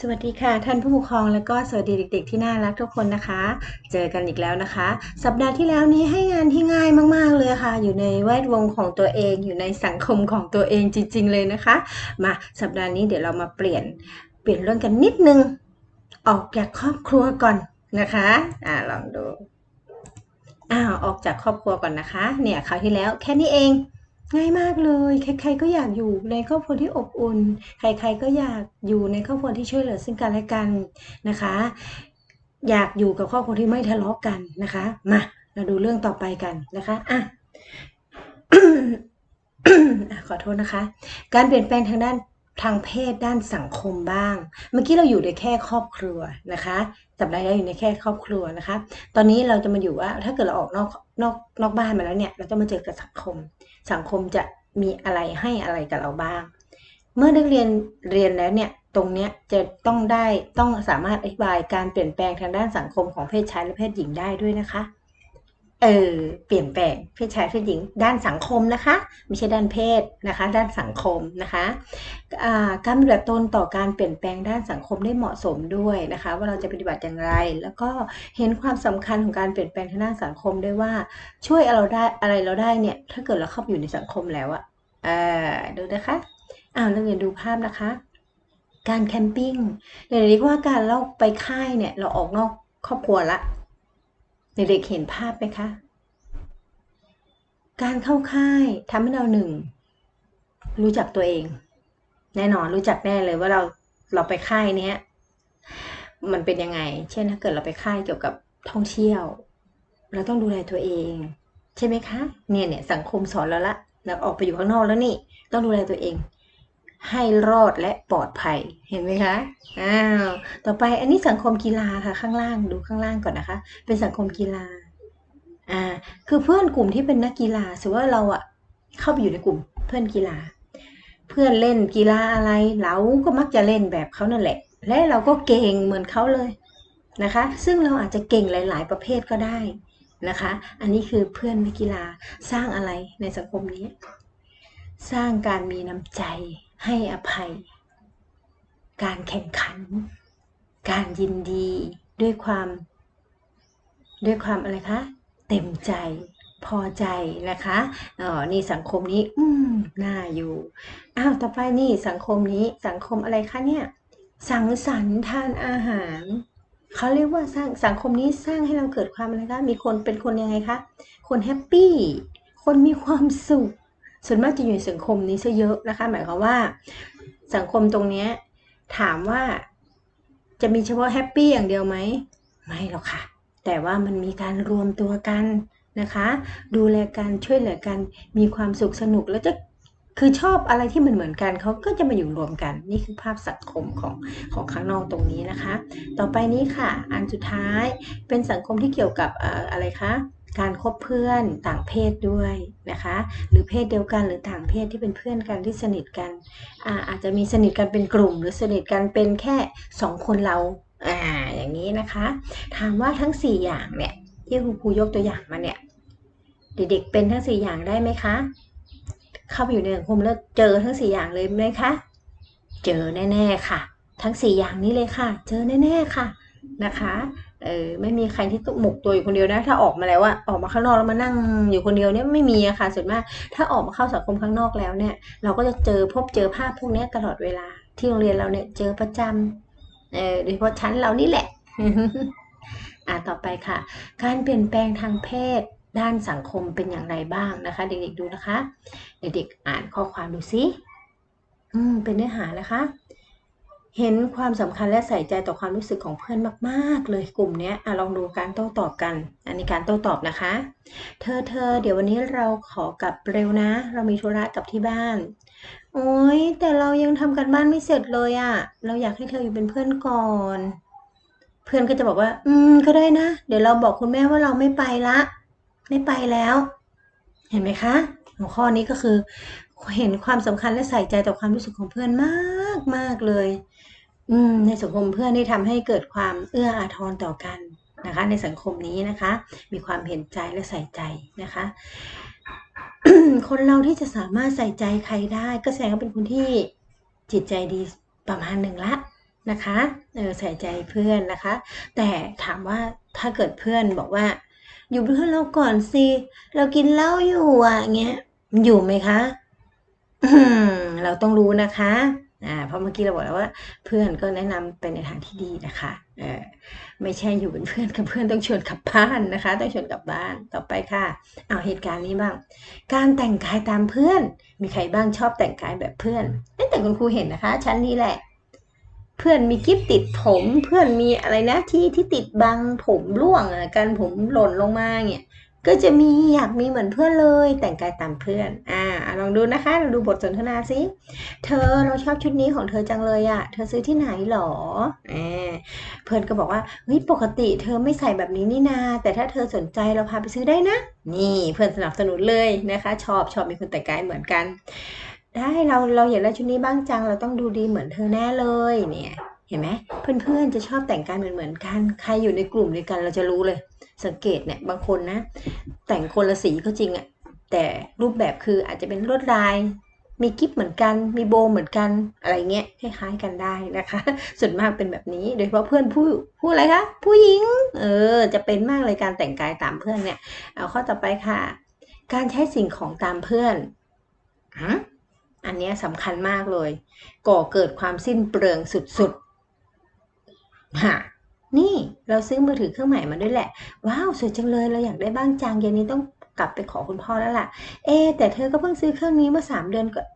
สวัสดีค่ะ ท่านผู้ปกครองแล้วก็สวัสดีเด็ก ๆ ที่น่ารักทุกคนนะคะ เจอกันอีกแล้วนะคะ สัปดาห์ที่แล้วนี้ให้งานที่ง่ายมากๆเลยค่ะ อยู่ในแวดวงของตัวเอง อยู่ในสังคมของตัวเองจริง ๆ เลยนะคะ มาสัปดาห์นี้เดี๋ยวเรามาเปลี่ยนเปลี่ยนเรื่องกันนิดนึง ออกจากครอบครัวก่อนนะคะอ่าลองดูอ้าวออกจากครอบครัวก่อนนะคะ เนี่ยคราวที่แล้วแค่นี้เอง ง่ายมากเลย ใคร ๆ ก็อยากอยู่ในครอบครัวที่อบอุ่น ใคร ๆ ก็อยากอยู่ในครอบครัวที่ช่วยเหลือซึ่งกันและกันนะคะ อยากอยู่กับครอบครัวที่ไม่ทะเลาะกันนะคะ มาเราดูเรื่องต่อไปกันนะคะอะอะขอโทษนะคะ การเปลี่ยนแปลงทางด้านทางเพศด้านสังคมบ้าง เมื่อกี้เราอยู่ในแค่ครอบครัวนะคะ สัปดาห์ที่แล้วอยู่ในแค่ครอบครัวนะคะ ตอนนี้เราจะมาอยู่ว่าถ้าเกิดเราออกนอกนอกนอกบ้านมาแล้วเนี่ย เราจะมาเจอกับสังคม สังคมจะมีอะไรให้อะไรกับเราบ้าง เมื่อนักเรียนเรียนแล้วเนี่ยตรงเนี้ยจะต้องได้ต้องสามารถอธิบายการเปลี่ยนแปลงทางด้านสังคมของเพศชายและเพศหญิงได้ด้วยนะคะ เออเปลี่ยนแปลงเพศชายเพศหญิง ด้านสังคมนะคะ ไม่ใช่ด้านเพศนะคะ ด้านสังคมนะคะอ่าการปฏิบัติตนต่อการเปลี่ยนแปลงด้านสังคมได้เหมาะสมด้วยนะคะ ว่าเราจะปฏิบัติอย่างไร แล้วก็เห็นความสำคัญของการเปลี่ยนแปลงทางด้านสังคมด้วยว่าช่วยเราได้อะไรเราได้เนี่ยถ้าเกิดเราเข้าไปอยู่ในสังคมแล้วอะเอ่าดูนะคะอ้าวนักเรียนดูภาพนะคะ การแคมปิ้งเดี๋ยวเรียกว่าการเราไปค่ายเนี่ยเราออกนอกครอบครัวละ เด็กๆเห็นภาพไหมคะ การเข้าค่ายทำให้เราหนึ่ง รู้จักตัวเอง แน่นอนรู้จักแน่เลยว่าเราเราไปค่ายเนี้ยมันเป็นยังไง เช่นถ้าเกิดเราไปค่ายเกี่ยวกับท่องเที่ยว เราต้องดูแลตัวเอง ใช่ไหมคะ เนี่ยเนี่ยสังคมสอนเราละเราออกไปอยู่ข้างนอกแล้วนี่ ต้องดูแลตัวเอง ให้รอดและปลอดภัยเห็นไหมคะอ้าวต่อไปอันนี้สังคมกีฬาค่ะข้างล่างดูข้างล่างก่อนนะคะ เป็นสังคมกีฬาอ่าคือเพื่อนกลุ่มที่เป็นนักกีฬาสมมติว่าเราอะเข้าไปอยู่ในกลุ่มเพื่อนกีฬา เพื่อนเล่นกีฬาอะไรเราก็มักจะเล่นแบบเขานั่นแหละ และเราก็เก่งเหมือนเขาเลยนะคะ ซึ่งเราอาจจะเก่งหลาย ๆ ประเภทก็ได้นะคะ อันนี้คือเพื่อนนักกีฬาสร้างอะไรในสังคมนี้ สร้างการมีน้ำใจ ให้อภัย การแข่งขัน การยินดีด้วยความ ด้วยความอะไรคะ เต็มใจพอใจนะคะอ๋อนี่สังคมนี้ อืมน่าอยู่ อ้าว ต่อไปนี่สังคมนี้ สังคมอะไรคะเนี่ย สังสรรค์ทานอาหาร เขาเรียกว่าสร้างสังคมนี้สร้างให้เราเกิดความอะไรคะ มีคนเป็นคนยังไงคะ คนแฮปปี้ คนมีความสุข ส่วนมากจะอยู่ในสังคมนี้ซะเยอะนะคะ หมายความว่า สังคมตรงเนี้ยถามว่าจะมีเฉพาะแฮปปี้อย่างเดียวไหมไม่หรอกค่ะ แต่ว่ามันมีการรวมตัวกันนะคะ ดูแลกันช่วยเหลือกันมีความสุขสนุกแล้วจะคือชอบอะไรที่มันเหมือนกันเขาก็จะมาอยู่รวมกัน นี่คือภาพสังคมของของข้างนอกตรงนี้นะคะ ต่อไปนี้ค่ะ อันสุดท้ายเป็นสังคมที่เกี่ยวกับอะไรคะ การคบเพื่อนต่างเพศด้วยนะคะ หรือเพศเดียวกันหรือต่างเพศที่เป็นเพื่อนกันที่สนิทกันอาอาจจะมีสนิทกันเป็นกลุ่ม หรือสนิทกันเป็นแค่สองคนเราอ่าอย่างนี้นะคะ ถามว่าทั้ง 4 อย่างเนี่ยที่ครูครูยกตัวอย่างมาเนี่ยเด็กๆเป็นทั้ง 4 อย่างได้ไหมคะเข้าไปอยู่ในสังคมแล้วเจอทั้ง 4 อย่างเลยไหมคะเจอแน่ๆค่ะ ทั้ง 4 อย่างนี้เลยค่ะ เจอแน่ๆค่ะ นะคะเออไม่มีใครที่ต้องหมกตัวอยู่คนเดียวนะถ้าออกมาแล้วอะออกมาข้างนอกแล้วมานั่งอยู่คนเดียวเนี่ยไม่มีอะค่ะส่วนมากถ้าออกมาเข้าสังคมข้างนอกแล้วเนี่ย เราก็จะเจอพบเจอภาพพวกนี้ตลอดเวลา ที่โรงเรียนเราเนี่ยเจอประจำเออโดยเฉพาะชั้นเรานี่แหละอ่าต่อไปค่ะ การเปลี่ยนแปลงทางเพศด้านสังคมเป็นอย่างไรบ้างนะคะ เด็กๆดูนะคะ เด็กๆอ่านข้อความดูสิอืมเป็นเนื้อหานะคะ เห็นความสำคัญและใส่ใจต่อความรู้สึกของเพื่อนมาก ๆ เลยกลุ่มนี้อะลองดูการโต้ตอบกัน อันนี้การโต้ตอบนะคะ เธอเธอเดี๋ยววันนี้เราขอกลับเร็วนะ เรามีธุระกับที่บ้าน โอ๊ยแต่เรายังทำกันบ้านไม่เสร็จเลยอะเราอยากให้เธออยู่เป็นเพื่อนก่อน เพื่อนก็จะบอกว่า อืมก็ได้นะ เดี๋ยวเราบอกคุณแม่ว่าเราไม่ไปละ ไม่ไปแล้ว เห็นไหมคะ หัวข้อนี้ก็คือ เห็นความสำคัญและใส่ใจต่อความรู้สึกของเพื่อนมากมากเลย อืมในสังคมเพื่อนที่ทำให้เกิดความเอื้ออาทรต่อกันนะคะ ในสังคมนี้นะคะ มีความเห็นใจและใส่ใจนะคะ คนเราที่จะสามารถใส่ใจใครได้ ก็แสดงว่าเป็นคนที่จิตใจดีประมาณหนึ่งละนะคะเออใส่ใจเพื่อนนะคะ แต่ถามว่าถ้าเกิดเพื่อนบอกว่า อยู่เพื่อนเราก่อนสิเรากินเหล้าอยู่อะเงี้ยมันอยู่ไหมคะเราต้องรู้นะคะ อ่าเพราะเมื่อกี้เราบอกแล้วว่า เพื่อนก็แนะนำไปในทางที่ดีนะคะเออไม่ใช่อยู่เป็นเพื่อนกับเพื่อนต้องชวนกลับบ้านนะคะ ต้องชวนกลับบ้านต่อไปค่ะเอาเหตุการณ์นี้บ้าง การแต่งกายตามเพื่อน มีใครบ้างชอบแต่งกายแบบเพื่อนเอ้ยแต่คุณครูเห็นนะคะชั้นนี้แหละ เพื่อนมีกิฟติดผมเพื่อนมีอะไรนะที่ที่ติดบังผมร่วงอะกันผมหล่นลงมาเนี่ย ก็จะมีอยากมีเหมือนเพื่อนเลย แต่งกายตามเพื่อน อ่าลองดูนะคะลองดูบทสนทนาสิเธอเราชอบชุดนี้ของเธอจังเลยอะเธอซื้อที่ไหนหรออ่าเพื่อนก็บอกว่าเฮ้ยปกติเธอไม่ใส่แบบนี้นี่นา แต่ถ้าเธอสนใจเราพาไปซื้อได้นะ นี่เพื่อนสนับสนุนเลยนะคะ ชอบชอบมีคนแต่งกายเหมือนกันได้เราเราเห็นแล้วชุดนี้บ้างจังเราต้องดูดีเหมือนเธอแน่เลยเนี่ย เห็นไหมเพื่อนๆจะชอบแต่งกายเหมือนเหมือนกัน ใครอยู่ในกลุ่มเดียวกันเราจะรู้เลย สังเกตเนี่ยบางคนนะ แต่งคนละสีก็จริงอะแต่รูปแบบคืออาจจะเป็นลวดลาย มีกิ๊บเหมือนกัน มีโบว์เหมือนกันอะไรเงี้ยคล้ายๆกันได้นะคะ ส่วนมากเป็นแบบนี้ โดยเฉพาะเพื่อนผู้ผู้อะไรคะผู้หญิง เออ จะเป็นมากเลยการแต่งกายตามเพื่อนเนี่ย เอาข้อต่อไปค่ะ การใช้สิ่งของตามเพื่อนอันนี้สำคัญมากเลย ก่อเกิดความสิ้นเปลืองสุดๆ ฮะนี่เราซื้อมือถือเครื่องใหม่มาด้วยแหละ ว้าวสวยจังเลยเราอยากได้บ้างจังเย็นนี้ต้องกลับไปขอคุณพ่อแล้วล่ะ เอ แต่เธอก็เพิ่งซื้อเครื่องนี้เมื่อสามเดือนก่อน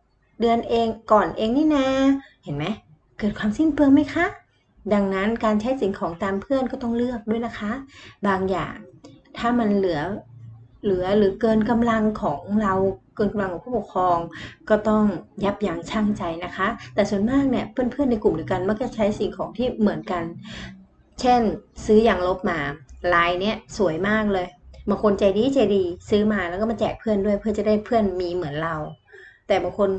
เดือนเองก่อนเองนี่นะเห็นไหมเกิดความสิ้นเปลืองไหมคะ ดังนั้นการใช้สิ่งของตามเพื่อนก็ต้องเลือกด้วยนะคะ บางอย่าง ถ้ามันเหลือ เหลือหรือเกินกำลังของเราเกินกำลังของผู้ปกครอง ก็ต้องยับยั้งชั่งใจนะคะ แต่ส่วนมากเนี่ยเพื่อนๆในกลุ่มเดียวกันมักจะใช้สิ่งของที่เหมือนกัน เช่น ซื้อยางลบมาลายเนี้ยสวยมากเลยบางคนใจดีใจดีซื้อมาแล้วก็มาแจกเพื่อนด้วยเพื่อจะได้เพื่อนมีเหมือนเรา แต่บางคน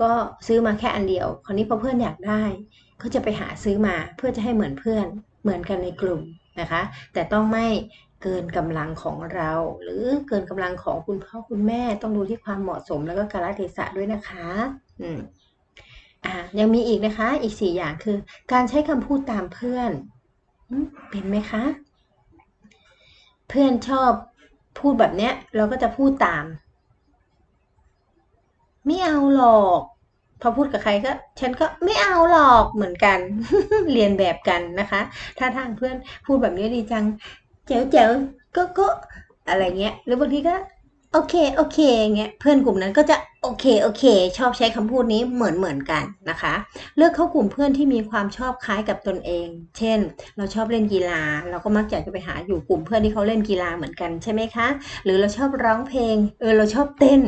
ก็ซื้อมาแค่อันเดียว คราวนี้พอเพื่อนอยากได้ก็จะไปหาซื้อมาเพื่อจะให้เหมือนเพื่อนเหมือนกันในกลุ่มนะคะ แต่ต้องไม่ เกินกำลังของเรา หรือเกินกำลังของคุณพ่อคุณแม่ต้องดูที่ความเหมาะสมแล้วก็กาลเทศะด้วยนะคะอืมอ่ายังมีอีกนะคะ อีกสี่อย่างคือ การใช้คำพูดตามเพื่อนอเป็นไหมคะ เพื่อนชอบพูดแบบเนี้ย เราก็จะพูดตาม ไม่เอาหรอกพอพูดกับใครก็ ฉันก็ไม่เอาหรอกเหมือนกัน เรียนแบบกันนะคะ ถ้าทางเพื่อนพูดแบบนี้ดีจัง เจ๋วเจ๋วก็ก็อะไรเงี้ย หรือบางทีก็ โอเค โอเคเงี้ย เพื่อนกลุ่มนั้นก็จะโอเค โอเค ชอบใช้คำพูดนี้เหมือนเหมือนกันนะคะ เลือกเข้ากลุ่มเพื่อนที่มีความชอบคล้ายกับตนเอง เช่น เราชอบเล่นกีฬา เราก็มักอยากจะไปหาอยู่กลุ่มเพื่อนที่เขาเล่นกีฬาเหมือนกันใช่ไหมคะ หรือเราชอบร้องเพลง เออ เราชอบเต้น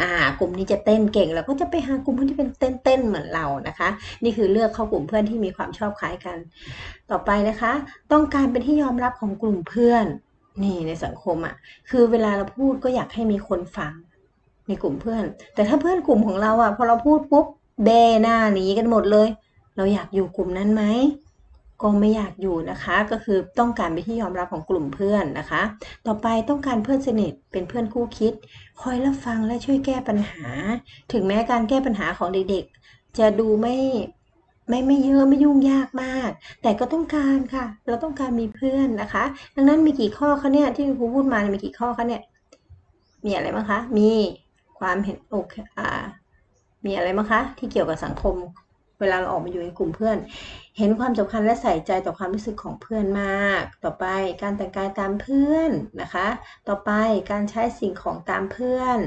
อ่ากลุ่มนี้จะเต้นเก่งเราก็จะไปหากลุ่มเพื่อนที่เป็นเต้นเต้นเหมือนเรานะคะ นี่คือเลือกเข้ากลุ่มเพื่อนที่มีความชอบคล้ายกัน ต่อไปนะคะ ต้องการเป็นที่ยอมรับของกลุ่มเพื่อน นี่ในสังคมอะ่ะคือเวลาเราพูดก็อยากให้มีคนฟังในกลุ่มเพื่อน แต่ถ้าเพื่อนกลุ่มของเราอะ่ะพอเราพูดปุ๊บเบหน้าหนีกันหมดเลย เราอยากอยู่กลุ่มนั้นไหม ก็ไม่อยากอยู่นะคะ ก็คือต้องการเป็นที่ยอมรับของกลุ่มเพื่อนนะคะ ต่อไปต้องการเพื่อนสนิทเป็นเพื่อนคู่คิด คอยรับฟังและช่วยแก้ปัญหา ถึงแม้การแก้ปัญหาของเด็กๆ จะดูไม่ไม่ไม่เยอะไม่ยุ่งยากมาก แต่ก็ต้องการค่ะ เราต้องการมีเพื่อนนะคะ ดังนั้นมีกี่ข้อคะเนี่ยที่ครูพูดมามีกี่ข้อคะเนี่ยมีอะไรบ้างคะมีความเห็นอเคอ่ามีอะไรบ้างคะที่เกี่ยวกับสังคม เวลาเราออกมาอยู่ในกลุ่มเพื่อน เห็นความสำคัญและใส่ใจต่อความรู้สึกของเพื่อนมาก ต่อไปการแต่งกายตามเพื่อนนะคะ ต่อไปการใช้สิ่งของตามเพื่อน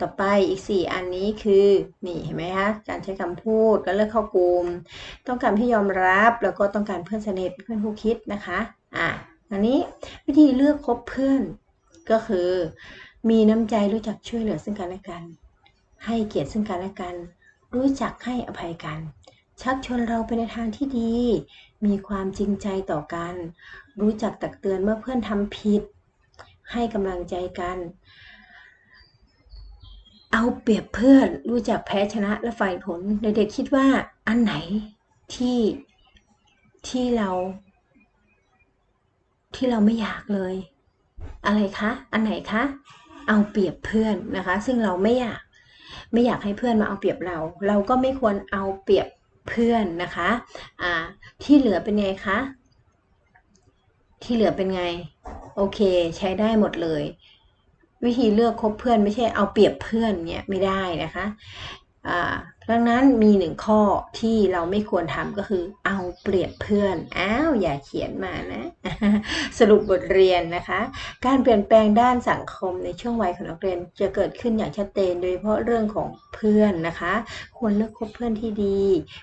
ต่อไปอีก 4 อันนี้คือนี่เห็นไหมคะการใช้คำพูดการเลือกเข้ากลุ่มต้องการที่ยอมรับแล้วก็ต้องการเพื่อนสนิทเพื่อนคู่คิดนะคะอะอันนี้วิธีเลือกคบเพื่อนก็คือ มีน้ำใจรู้จักช่วยเหลือซึ่งกันและกัน ให้เกียรติซึ่งกันและกัน รู้จักให้อภัยกัน ชักชวนเราไปในทางที่ดี มีความจริงใจต่อกัน รู้จักตักเตือนเมื่อเพื่อนทำผิด ให้กำลังใจกัน เอาเปรียบเพื่อนรู้จักแพ้ชนะและฝ่ายผลเด็กๆคิดว่าอันไหนที่ที่เรา ที่เราไม่อยากเลย อะไรคะ อันไหนคะ เอาเปรียบเพื่อนนะคะ ซึ่งเราไม่อยาก ไม่อยากให้เพื่อนมาเอาเปรียบเรา เราก็ไม่ควรเอาเปรียบเพื่อนนะคะอ่าที่เหลือเป็นไงคะ ที่เหลือเป็นไง โอเค ใช้ได้หมดเลย วิธีเลือกคบเพื่อนไม่ใช่เอาเปรียบเพื่อนเนี่ยไม่ได้นะคะอ่า ดังนั้นมีหนึ่งข้อที่เราไม่ควรทำก็คือ เอาเปรียบเพื่อน อ้าวอย่าเขียนมานะ สรุปบทเรียนนะคะ การเปลี่ยนแปลงด้านสังคมในช่วงวัยของนักเรียนจะเกิดขึ้นอย่างชัดเจนโดยเฉพาะเรื่องของเพื่อนนะคะ ควรเลือกคบเพื่อนที่ดี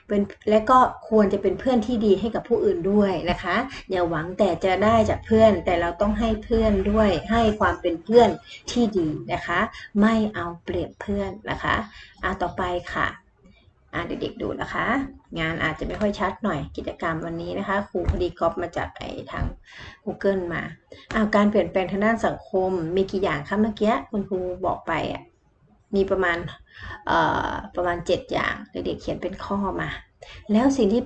เป็นและก็ควรจะเป็นเพื่อนที่ดีให้กับผู้อื่นด้วยนะคะ อย่าหวังแต่จะได้จากเพื่อน แต่เราต้องให้เพื่อนด้วยให้ความเป็นเพื่อนที่ดีนะคะ ไม่เอาเปรียบเพื่อนนะคะเอะต่อไปค่ะ อะเด็กๆดูนะคะ งานอาจจะไม่ค่อยชัดหน่อยกิจกรรมวันนี้นะคะครูพอดีก๊อปมาจากไอ้ทาง Google มาอ้าวการเปลี่ยนแปลงทางด้านสังคมมีกี่อย่างคะเมื่อกี้คุณครูบอกไปอะมีประมาณเอ่อประมาณ 7 อย่างเด็กๆเขียนเป็นข้อมา แล้วสิ่งที่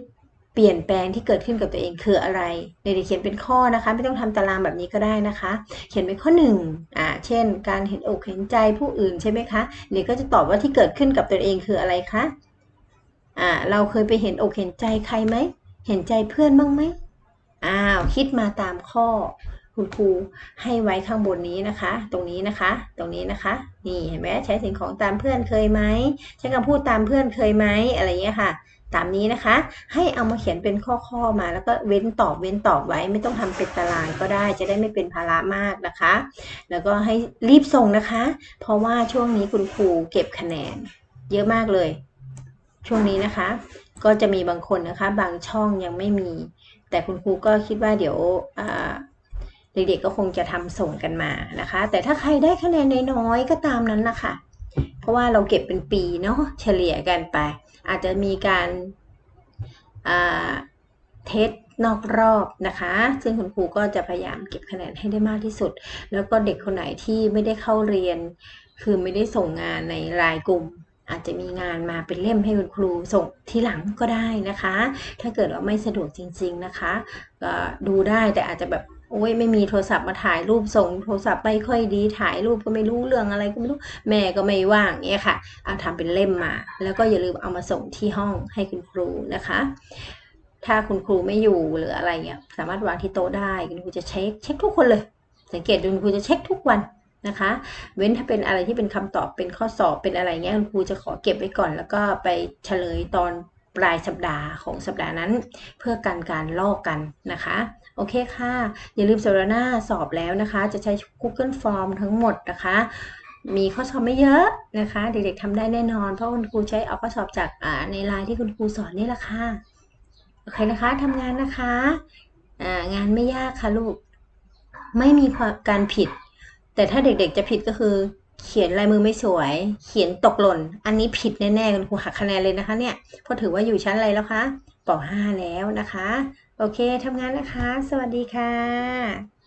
เปลี่ยนแปลงที่เกิดขึ้นกับตัวเองคืออะไรเด็กๆเขียนเป็นข้อนะคะ ไม่ต้องทำตารางแบบนี้ก็ได้นะคะ เขียนเป็นข้อหนึ่งอ่าเช่น การเห็นอกเห็นใจผู้อื่นใช่ไหมคะเด็กก็จะตอบว่าที่เกิดขึ้นกับตัวเองคืออะไรคะ อ่าเราเคยไปเห็นอกเห็นใจใครไหม เห็นใจเพื่อนบ้างไหมอ้าวคิดมาตามข้อ คุณครูให้ไว้ข้างบนนี้นะคะ ตรงนี้นะคะ ตรงนี้นะคะ นี่เห็นไหมใช้สิ่งของตามเพื่อนเคยไหมใช้คำพูดตามเพื่อนเคยไหมอะไรเงี้ยค่ะตามนี้นะคะ ให้เอามาเขียนเป็นข้อๆมา แล้วก็เว้นตอบเว้นตอบไว้ ไม่ต้องทำเป็นตารางก็ได้ จะได้ไม่เป็นภาระมากนะคะ แล้วก็ให้รีบส่งนะคะ เพราะว่าช่วงนี้คุณครูเก็บคะแนน เยอะมากเลย ช่วงนี้นะคะ ก็จะมีบางคนนะคะ บางช่องยังไม่มี แต่คุณครูก็คิดว่าเดี๋ยวเด็กๆก็คงจะทำส่งกันมานะคะ แต่ถ้าใครได้คะแนนน้อยๆก็ตามนั้นนะคะเพราะว่าเราเก็บเป็นปีเนาะเฉลี่ยกันไป อาจจะมีการเทสนอกรอบนะคะ ซึ่งคุณครูก็จะพยายามเก็บคะแนนให้ได้มากที่สุด แล้วก็เด็กคนไหนที่ไม่ได้เข้าเรียน คือไม่ได้ส่งงานในรายกลุ่ม อาจจะมีงานมาเป็นเล่มให้คุณครูส่งทีหลังก็ได้นะคะ ถ้าเกิดว่าไม่สะดวกจริง ๆนะคะก็ดูได้แต่อาจจะแบบโอ้ยไม่มีโทรศัพท์มาถ่ายรูปส่งโทรศัพท์ไม่ค่อยดีถ่ายรูปก็ไม่รู้เรื่องอะไรก็ไม่รู้แม่ก็ไม่ว่างเนี่ยค่ะเอาทำเป็นเล่มมา แล้วก็อย่าลืมเอามาส่งที่ห้องให้คุณครูนะคะ ถ้าคุณครูไม่อยู่หรืออะไรเงี้ยสามารถวางที่โต๊ะได้คุณครูจะเช็คเช็คทุกคนเลย สังเกตดูคุณครูจะเช็คทุกวัน นะคะ เว้นถ้าเป็นอะไรที่เป็นคำตอบเป็นข้อสอบเป็นอะไรเงี้ยคุณครูจะขอเก็บไว้ก่อน แล้วก็ไปเฉลยตอนปลายสัปดาห์ของสัปดาห์นั้น เพื่อกันการลอกกันนะคะ โอเคค่ะ อย่าลืมสัปดาห์หน้าสอบแล้วนะคะ จะใช้ Google Form ทั้งหมดนะคะมีข้อสอบไม่เยอะนะคะ เด็กๆทำได้แน่นอน เพราะคุณครูใช้เอาข้อสอบจากในไลน์ที่คุณครูสอนนี่แหละค่ะโอเคนะคะทำงานนะคะงานไม่ยากค่ะลูก ไม่มีการผิด แต่ถ้าเด็กๆจะผิดก็คือ เขียนลายมือไม่สวย เขียนตกหล่น อันนี้ผิดแน่ๆคุณครูหักคะแนนเลยนะคะ เนี่ยเพราะถือว่าอยู่ชั้นอะไรแล้วคะป .5 แล้วนะคะ โอเคทำงานนะคะ สวัสดีค่ะ